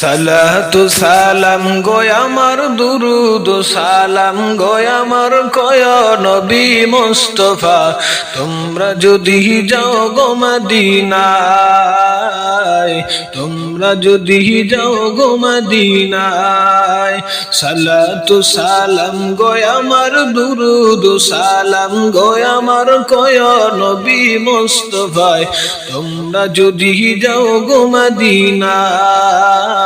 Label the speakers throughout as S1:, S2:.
S1: সালাতু সালাম গয় আমার দুরুদ, সালাম গয় আমার কয় নবী মুস্তফা, তোমরা যদি যাও গো মদিনায়, তোমরা যদি যাও গো মদিনায়, সালাতু সালাম গয় আমার দুরুদ, সালাম গয় আমার কয় নবী মুস্তফায়, তোমরা যদি যাও গো মদিনায়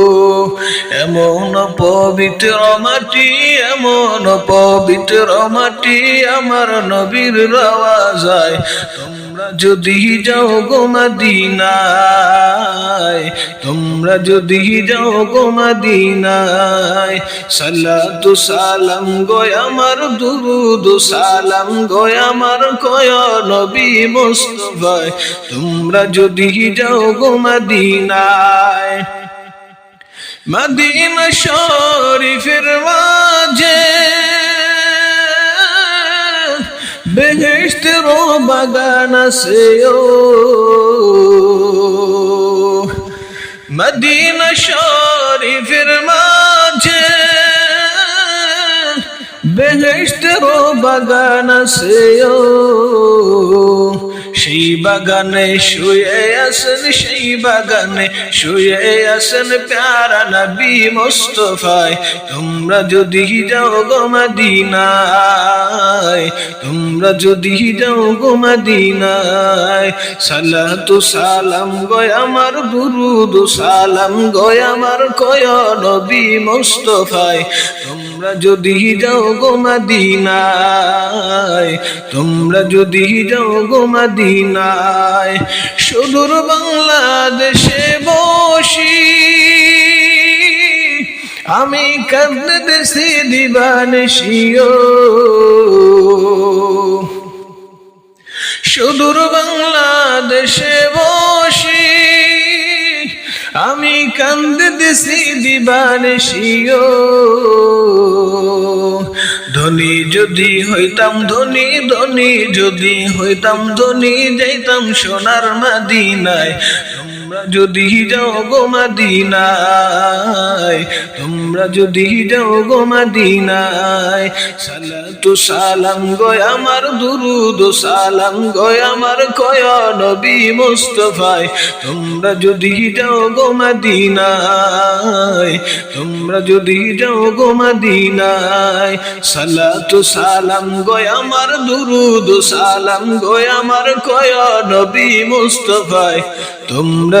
S1: এমন পবিত্র মাটি, এমন পবিত্র মাটি আমার নবীর রওয়া যায়। তোমরা যদি যাও গো মদিনায়, তোমরা যদি যাও গো মদিনায়, সালাতু সালাম গয় আমার, দুরুদ সালাম গয় আমার, কয় নবী মুস্তফায়। তোমরা যদি যাও গো মদিনায় মদিনা শরীফের মাঝে বেহেশতের বাগান আছে মদিনা শরীফের মাঝে বেহেশতের বাগান আছে সেই বাগানে শুয়ে আসেন সেই বাগানে শুয়ে আসেন প্যারা নবী মুস্তফায়। তোমরা যদি যাও গো মদিনায়, তোমরা যদি যাও গো মদিনায়, সালাতু সালাম গয় আমার দুরুদ সালাম গয় আমার কয় নবী মুস্তফায়। তোমরা যদি যাও গো মদিনায়, তোমরা যদি যাও গো মদিনায়, সুদূর বাংলাদেশে বসি। আমি কাঁদতেছি দিবানশিও সুদূর বাংলাদেশে বসি। আমি কান্দিতেছি দিবানশিও ধনী যদি হইতাম ধনী ধনী যদি হইতাম ধনী যাইতাম সোনার মাদিনায়। তোমরা যদি যাও গো মাদিনায়, তোমরা যদি যাও গো মাদিনায়, সালাতু সালাম গয় আমার দুরুদ, সালাম গয় আমার কয় নবী মুস্তফায়, তোমরা যদি যাও গো মাদিনায়, তোমরা যদি যাও গো মাদিনায়, সালাতু সালাম গয় আমার দুরুদ, সালাম গয় আমার কয় নবী মুস্তফায়, তোমরা